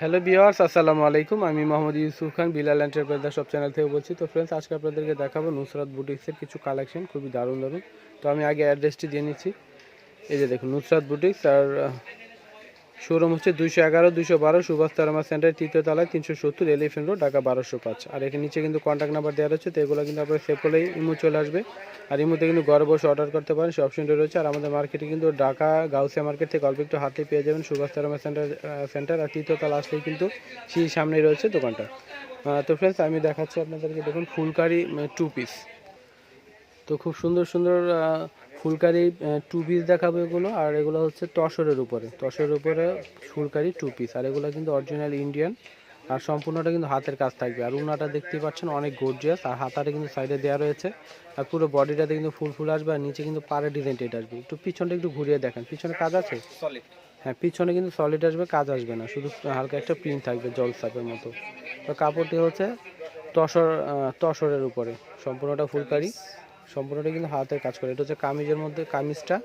Hello বিওয়ার্স আসসালামু আলাইকুম। আমি মোহাম্মদ ইউসুফ খান, বিলাল এন্টারপ্রাইজার সব চ্যানেল থেকে বলছি। তো ফ্রেন্ডস আজকে আপনাদেরকে দেখাবো নুসরাত বুটিক্সের কিছু কালেকশন খুবই দারুণ দারুণ। তো আমি আগে অ্যাড্রেসটি দিয়ে নিচ্ছি। এই যে দেখুন, নুসরাত বুটিক্স আর শোরুম হচ্ছে দুইশো এগারো, দুইশো বারো, সুভাষ তারামা সেন্টার, তৃতীয় তলায় তিনশো সত্তর এলিফেন্ট রোড, ঢাকা বারোশো পাঁচ। আর এখানে নিচে কিন্তু কন্ট্যাক্ট নাম্বার দেওয়া রয়েছে, তো এগুলো কিন্তু আপনার সেভ করলেই ইমো চলে আসবে। আর ইমোতে কিন্তু ঘরে বসে অর্ডার করতে পারেন, সে অপশনটা রয়েছে। আর আমাদের মার্কেটে কিন্তু ঢাকা গাউসিয়া মার্কেট থেকে অল্প একটু হাতে পেয়ে যাবেন সুভাষ তারামা সেন্টার সেন্টার আর তৃতীয় তলা আসলেই কিন্তু সেই সামনেই রয়েছে দোকানটা। তো ফ্রেন্ডস আমি দেখাচ্ছি আপনাদেরকে, দেখুন ফুলকারি টু পিস তো খুব সুন্দর সুন্দর ফুলকারি টু পিস দেখাবো এগুলো আর এগুলো হচ্ছে তসরের উপরে। তসরের উপরে ফুলকারি টু পিস আর এগুলো কিন্তু অরিজিনাল ইন্ডিয়ান আর সম্পূর্ণটা কিন্তু হাতের কাজ থাকবে। আর উনাটা দেখতে পাচ্ছেন অনেক গর্জিয়াস আর হাতাটা কিন্তু সাইডে দেওয়া রয়েছে আর পুরো বডিটাতে কিন্তু ফুল ফুল আসবে আর নিচে কিন্তু পাড়ে ডিজাইনটা এটা আসবে। একটু পিছনটা একটু ঘুরিয়ে দেখেন পিছনে কাজ আছে? হ্যাঁ পিছনে কিন্তু সলিড আসবে কাজ আসবে না শুধু হালকা একটা প্রিন্ট থাকবে জল সাপের মতো। তো কাপড়টি হচ্ছে তসর তসরের উপরে সম্পূর্ণটা ফুলকারি। সম্পূর্ণটা কিন্তু হাতের কাজ করে। এটা হচ্ছে কামিজের মধ্যে কামিজটা,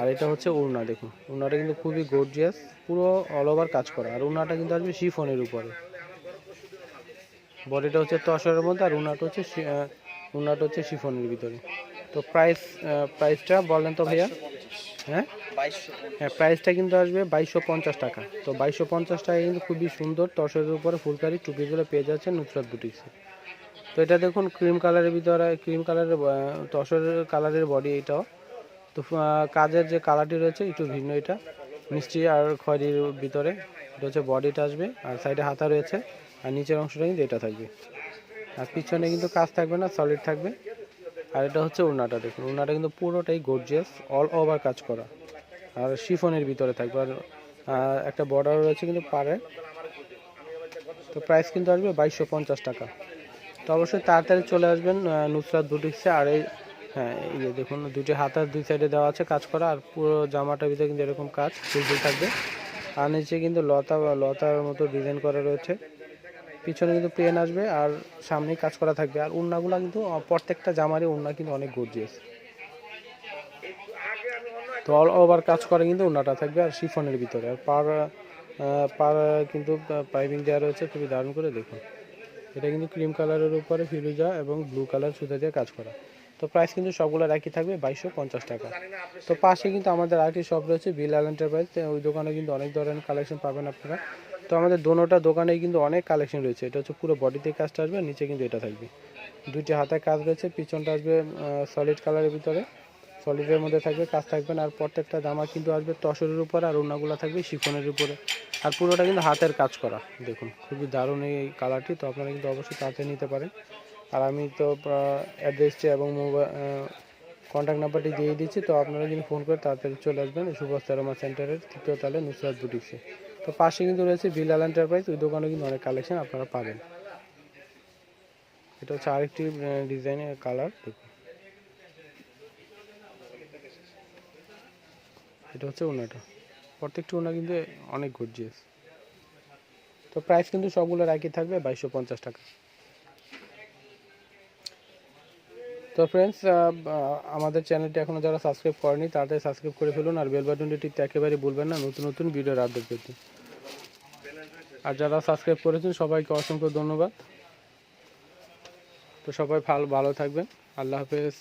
আর এটা হচ্ছে উড়না, দেখুন। উড়নাটা কিন্তু খুবই গর্জিয়াস পুরো অল ওভার কাজ করা। আর উড়নাটা কিন্তু আসবে শিফনের উপরে। বডিটা হচ্ছে তসরের মধ্যে, আর উড়নাটা হচ্ছে উড়নাটা হচ্ছে শিফনের ভিতরে। তো প্রাইস প্রাইসটা বললেন তো ভাইয়া। হ্যাঁ? হ্যাঁ প্রাইসটা কিন্তু আসবে বাইশশো পঞ্চাশ টাকা। তো বাইশশো পঞ্চাশ টাকা কিন্তু খুবই সুন্দর তসরের উপরে ফুলকারি টুপিগুলো পেয়ে যাচ্ছে নুসরাত বুটিক্সে তো এটা দেখুন ক্রিম কালারের ভিতরে ক্রিম কালারের তসরের কালারের বডি এটাও। তো কাজের যে কালারটি রয়েছে, একটু ভিন্ন এটা। মিষ্টি আর খয়েরির ভিতরে, এটা হচ্ছে বডিটা আসবে, আর সাইডে হাতা রয়েছে, আর নিচের অংশটা কিন্তু এটা থাকবে। আর পিছনে কিন্তু কাজ থাকবে না সলিড থাকবে। আর এটা হচ্ছে উন্নাটা দেখুন। উন্নাটা কিন্তু পুরোটাই গর্জিয়াস অল ওভার কাজ করা। আর শিফনের ভিতরে থাকবে। আর একটা বর্ডার রয়েছে কিন্তু পারে তো প্রাইস কিন্তু আসবে বাইশশো টাকা। তো অবশ্যই তাড়াতাড়ি চলে আসবেন নুসরাত বুটিক্সে। আর এই হ্যাঁ এই যে দেখুন, দুটি হাতার দুই সাইডে দেওয়া আছে কাজ করা, আর পুরো জামাটার ভিতরে কিন্তু এরকম কাজ ফুল ফুল থাকবে। আর নিচে কিন্তু লতা বা লতার মতো ডিজাইন করা রয়েছে। পিছনে কিন্তু প্লেন আসবে, আর সামনেই কাজ করা থাকবে। আর উন্নাগুলো কিন্তু প্রত্যেকটা জামারই উন্না কিন্তু অনেক গর্জিয়াস তো অল ওভার কাজ করে কিন্তু উন্নাটা থাকবে, আর শিফনের ভিতরে। আর পার পার কিন্তু পাইপিং দেওয়া রয়েছে, খুবই দারুণ করে দেখুন। এটা কিন্তু ক্রিম কালারের উপরে ফিরোজা এবং ব্লু কালার সুতা দিয়ে কাজ করা। তো প্রাইস কিন্তু সবগুলো একই থাকবে, বাইশশো পঞ্চাশ টাকা। তো পাশে কিন্তু আমাদের আরেকটি শপ রয়েছে বিলাল এন্টারপ্রাইজ ওই দোকানে কিন্তু অনেক ধরনের কালেকশন পাবেন আপনারা। তো আমাদের দোনোটা দোকানেই কিন্তু অনেক কালেকশন রয়েছে। এটা হচ্ছে পুরো বডিতে কাজটা আসবে, নিচে কিন্তু এটা থাকবে। দুইটি হাতায় কাজ রয়েছে, পিছনটা আসবে সলিড কালারের ভিতরে। সলিডের মধ্যে থাকবে, কাজ থাকবে আর প্রত্যেকটা জামা কিন্তু আসবে তসরের উপরে আর অন্যগুলো থাকবে শিফনের উপরে। আর পুরোটা কিন্তু হাতের কাজ করা, দেখুন। খুবই দারুণ এই কালারটি তো আপনারা কিন্তু অবশ্যই তাড়াতাড়ি নিতে পারেন। আর আমি তো অ্যাড্রেসটি এবং মোবাইল কন্ট্যাক্ট নাম্বারটি দিয়ে দিচ্ছি, তো আপনারা যদি ফোন করে তাড়াতাড়ি চলে আসবেন সুভাষ সেন্টারের তৃতীয় তালে, নুসরাত বুটিক্সে তো পাশে কিন্তু রয়েছে বিলাল এন্টারপ্রাইজ ওই দোকানে কিন্তু অনেক কালেকশন আপনারা পাবেন। এটা হচ্ছে আরেকটি ডিজাইনের কালার দেখুন। এটা হচ্ছে ওনাটা প্রত্যেকটা ওনা কিন্তু অনেক গর্জিয়াস তো প্রাইস কিন্তু সবগুলোর একই থাকবে, বাইশশো পঞ্চাশ টাকা। তো ফ্রেন্ডস আমাদের চ্যানেলটি এখনও যারা সাবস্ক্রাইব করেনি, তাড়াতাড়ি সাবস্ক্রাইব করে ফেলুন আর বেল বাটনটি টিপতে একেবারে ভুলবেন না, নতুন নতুন ভিডিওর আপডেট পেতে। আর যারা সাবস্ক্রাইব করেছেন, সবাইকে অসংখ্য ধন্যবাদ। তো সবাই ভালো ভালো থাকবেন। আল্লাহ হাফেজ।